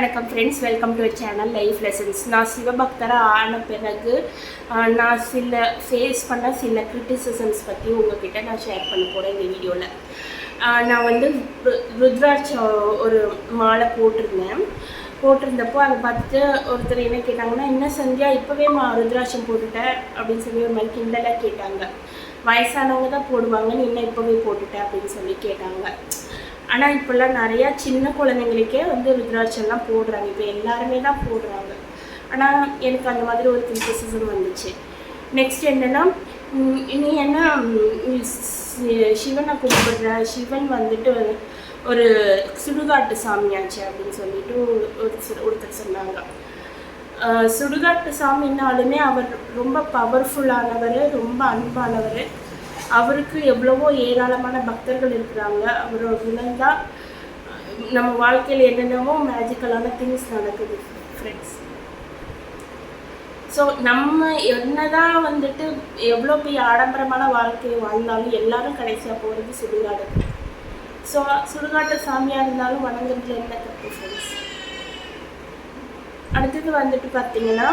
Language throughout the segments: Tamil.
வணக்கம் friends welcome to channel life lessons நான் சிவபக்தராக ஆன பிறகு நான் சில ஃபேஸ் பண்ண சில கிரிட்டிசிசம்ஸ் பற்றி உங்ககிட்ட நான் ஷேர் பண்ண போகிறேன் இந்த வீடியோவில் நான் வந்து ருத்ராட்ச ஒரு மாலை போட்டிருந்தேன். போட்டிருந்தப்போ அதை பார்த்துட்டு ஒருத்தர் என்ன கேட்டாங்கன்னா என்ன சந்தியா இப்போவே மா ருத்ராட்சம் போட்டுட்டேன் அப்படின்னு சொல்லி ஒரு மாதிரி கிண்டலாக கேட்டாங்க. வயசானவங்க தான் போடுவாங்க நீ என்ன இப்போவே போட்டுட்டேன் அப்படின்னு சொல்லி கேட்டாங்க. ஆனால் இப்போல்லாம் நிறையா சின்ன குழந்தைங்களுக்கே வந்து ருத்ராட்சம்லாம் போடுறாங்க. இப்போ எல்லாருமே தான் போடுறாங்க. ஆனால் எனக்கு அந்த மாதிரி ஒரு கிரிட்டிசிசம் வந்துச்சு. நெக்ஸ்ட் என்னென்னா நீ என்ன சிவனை கும்பிடுற சிவன் வந்துட்டு ஒரு சுடுகாட்டு சாமியாச்சு அப்படின்னு சொல்லிட்டு ஒரு ஒருத்தர் சொன்னாங்க. சுடுகாட்டு சாமினாலுமே அவர் ரொம்ப பவர்ஃபுல்லானவர் ரொம்ப அன்பானவர். அவருக்கு எவ்வளவோ ஏராளமான பக்தர்கள் இருக்கிறாங்க. அவரோட குணம்தான் நம்ம வாழ்க்கையில் என்னென்னவோ மேஜிக்கலான திங்ஸ் நடக்குது ஃப்ரெண்ட்ஸ் ஸோ நம்ம என்னதான் வந்துட்டு எவ்வளோ பெரிய ஆடம்பரமான வாழ்க்கையை வாழ்ந்தாலும் எல்லாரும் கடைசியாக போகிறது சுடுகாடு. ஸோ சுடுகாட்டு சாமியாக இருந்தாலும் வணங்குறதுல என்ன தப்பு ஃப்ரெண்ட்ஸ் அடுத்தது வந்துட்டு பார்த்தீங்கன்னா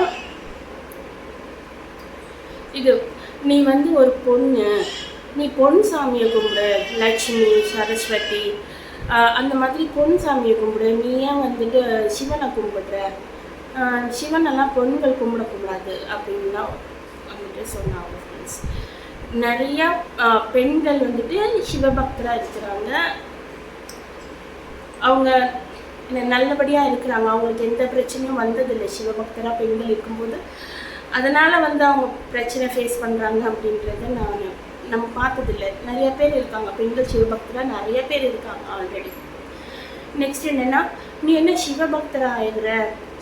இது நீ வந்து ஒரு பொண்ணு நீ பொன் சாமியை கும்பிடு லட்சுமி சரஸ்வதி அந்த மாதிரி பொன் சாமியை கும்பிடு. நீ ஏன் வந்துட்டு சிவனை கும்பிடுற? சிவனெல்லாம் பெண்கள் கும்பிடக்கூடாது அப்படின்லாம் வந்துட்டு சொன்னாங்க ஃப்ரெண்ட்ஸ் நிறைய பெண்கள் வந்துட்டு சிவபக்தராக இருக்கிறாங்க. அவங்க நல்லபடியாக இருக்கிறாங்க. அவங்களுக்கு எந்த பிரச்சனையும் வந்ததில்லை. சிவபக்தராக பெண்கள் இருக்கும்போது. அதனால் வந்து அவங்க பிரச்சனை ஃபேஸ் பண்ணுறாங்க அப்படின்றத நான் நம்ம பார்த்ததில்லை. நிறைய பேர் இருக்காங்க. பெண்கள் சிவபக்தராக நிறைய பேர் இருக்காங்க ஆல்ரெடி நெக்ஸ்ட் என்னன்னா நீ என்ன சிவபக்தராக ஆயிடுற?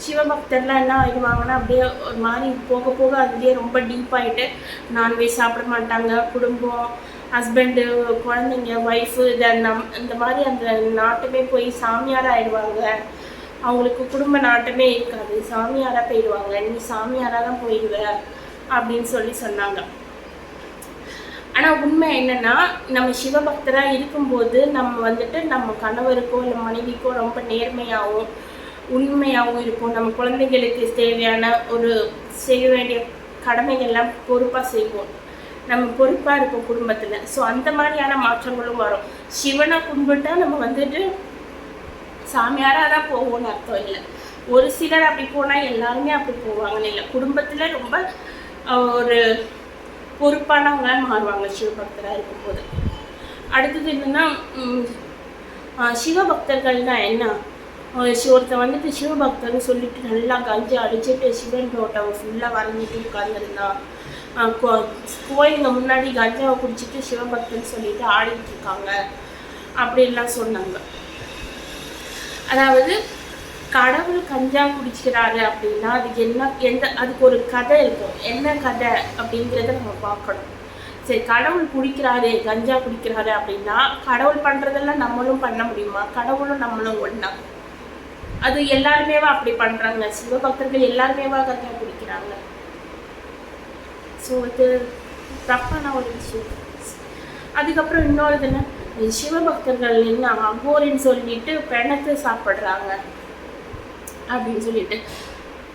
சிவபக்தர்லாம் என்ன ஆயிடுவாங்கன்னா அப்படியே ஒரு மாதிரி போக போக அதுலேயே ரொம்ப டீப் ஆகிட்டு நான்வெஜ் சாப்பிட மாட்டாங்க. குடும்பம் ஹஸ்பண்டு குழந்தைங்க ஒய்ஃபு இதை நம் இந்த மாதிரி அந்த நாட்டுமே போய் சாமியாராக ஆயிடுவாங்க. அவங்களுக்கு குடும்ப நாட்டமே இருக்காது. சாமியாராக போயிடுவாங்க. நீ சாமியாராக தான் போயிடுவ அப்படின்னு சொல்லி சொன்னாங்க. ஆனால் உண்மை என்னன்னா நம்ம சிவபக்தராக இருக்கும்போது நம்ம வந்துட்டு நம்ம கணவருக்கோ இல்லை மனைவிக்கோ ரொம்ப நேர்மையாகவும் உண்மையாகவும் இருக்கும் நம்ம குழந்தைங்களுக்கு தேவையான ஒரு செய்ய வேண்டிய கடமைகள்லாம் பொறுப்பாக செய்வோம். நம்ம பொறுப்பாக இருப்போம் குடும்பத்தில். ஸோ அந்த மாதிரியான மாற்றங்களும் வரும். சிவனை கும்பிட்டா நம்ம வந்துட்டு சாமியாராக தான் போவோம்னு அர்த்தம் இல்லை. ஒரு சிலர் அப்படி போனால் எல்லாருமே அப்படி போவாங்கன்னு இல்லை. குடும்பத்தில் ரொம்ப ஒரு பொறுப்பானவங்களாக மாறுவாங்க சிவபக்தராக இருக்கும்போது அடுத்தது என்னன்னா சிவபக்தர்கள்னா என்ன? சி- ஒருத்தன் வந்துட்டு சிவபக்தர்னு சொல்லிட்டு நல்லா கஞ்சி அடிச்சுட்டு சிவன் தோட்டம் ஃபுல்லாக வரைஞ்சிட்டு உட்காந்துருந்தான் கோயிலுங்க முன்னாடி கஞ்சாவை குடிச்சிட்டு சிவபக்தன் சொல்லிட்டு ஆடிட்டு இருக்காங்க அப்படின்லாம் சொன்னாங்க. அதாவது கடவுள் கஞ்சா குடிக்கிறாரு அப்படின்னா அது என்ன எந்த அதுக்கு ஒரு கதை இருக்கும். என்ன கதை அப்படிங்கிறத நம்ம பார்க்கணும். சரி கடவுள் குடிக்கிறாரு கஞ்சா குடிக்கிறாரு அப்படின்னா கடவுள் பண்றதெல்லாம் நம்மளும் பண்ண முடியுமா? கடவுளும் நம்மளும் ஒண்ணா? அது எல்லாருமேவா அப்படி பண்றாங்க? சிவபக்தர்கள் எல்லாருமேவா கஞ்சா குடிக்கிறாங்க? ஸோ இது தப்பான ஒரு விஷயம். அதுக்கப்புறம் இன்னொரு என்ன? சிவபக்தர்கள் என்ன அகோரின்னு சொல்லிட்டு பிணத்தை சாப்பிட்றாங்க. அப்படின்னு சொல்லிட்டு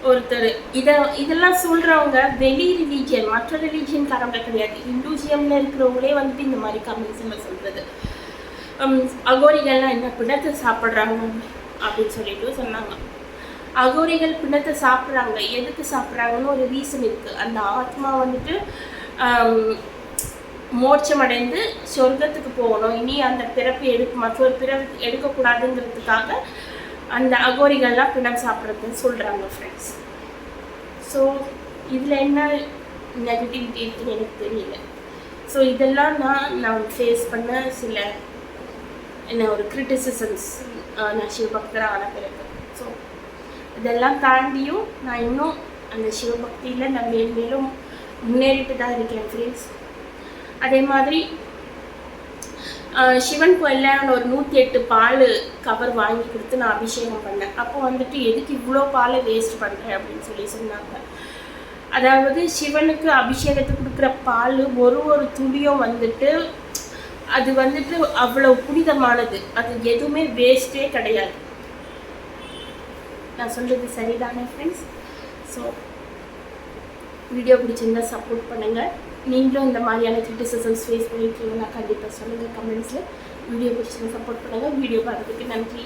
ஒருத்தர். இதை இதெல்லாம் சொல்றவங்க வெளி ரிலீஜியன் மற்ற ரிலீஜியன்காரங்க கிடையாது. இந்துசியம்ல இருக்கிறவங்களே வந்துட்டு இந்த மாதிரி கம்யூனிசம்ல சொல்றது. ஹம், அகோரிகள்லாம் என்ன? பிணத்தை சாப்பிட்றாங்க அப்படின்னு சொல்லிட்டு சொன்னாங்க. அகோரிகள் பிணத்தை சாப்பிட்றாங்க. எதுக்கு சாப்பிட்றாங்கன்னு ஒரு ரீசன் இருக்கு. அந்த ஆத்மா வந்துட்டு ஹம், சொர்க்கத்துக்கு போகணும். இனி அந்த பிறப்பு எடுக்க மற்றொரு பிறப்பு எடுக்கக்கூடாதுங்கிறதுக்காக அந்த அகோரிகள்லாம் பிணம் சாப்பிட்றதுன்னு சொல்கிறாங்க ஃப்ரெண்ட்ஸ் ஸோ இதில் என்ன நெகட்டிவிட்டி இருக்குன்னு எனக்கு தெரியல. ஸோ இதெல்லாம் நான் நான் ஃபேஸ் பண்ண சில என்ன ஒரு கிரிட்டிசிசம்ஸ் நான் சிவபக்தராக ஆன பிறகு. ஸோ இதெல்லாம் தாண்டியும் நான் இன்னும் அந்த சிவபக்தியில் நான் மேல் மேலும் முன்னேறிட்டு தான் இருக்கேன் ஃப்ரெண்ட்ஸ் அதே மாதிரி சிவன் கோயிலில் ஒரு நூற்றி எட்டு பால் கவர் வாங்கி கொடுத்து நான் அபிஷேகம் பண்ணேன். அப்போ வந்துட்டு எதுக்கு இவ்வளோ பாலை வேஸ்ட் பண்ணுறேன் அப்படின்னு சொல்லி சொன்னாங்க. அதாவது சிவனுக்கு அபிஷேகத்துக்கு கொடுக்குற பால் ஒரு ஒரு துளியும் வந்துட்டு அது வந்துட்டு அவ்வளோ புனிதமானது. அது எதுவுமே வேஸ்ட்டே கிடையாது. நான் சொல்கிறது சரிதானே ஃப்ரெண்ட்ஸ் ஸோ வீடியோ பிடிச்சிருந்தா சப்போர்ட் பண்ணுங்கள் நீங்களும் இந்த மாதிரியான கிரிட்டிசிசம்ஸ் ஃபேஸ் பண்ணியிருக்கீங்கன்னா கண்டிப்பாக சொல்லுங்கள் கமெண்ட்ஸில் வீடியோ பிடிச்சிருந்தா சப்போர்ட் பண்ணுங்கள் வீடியோ பார்க்குறதுக்கு நன்றி.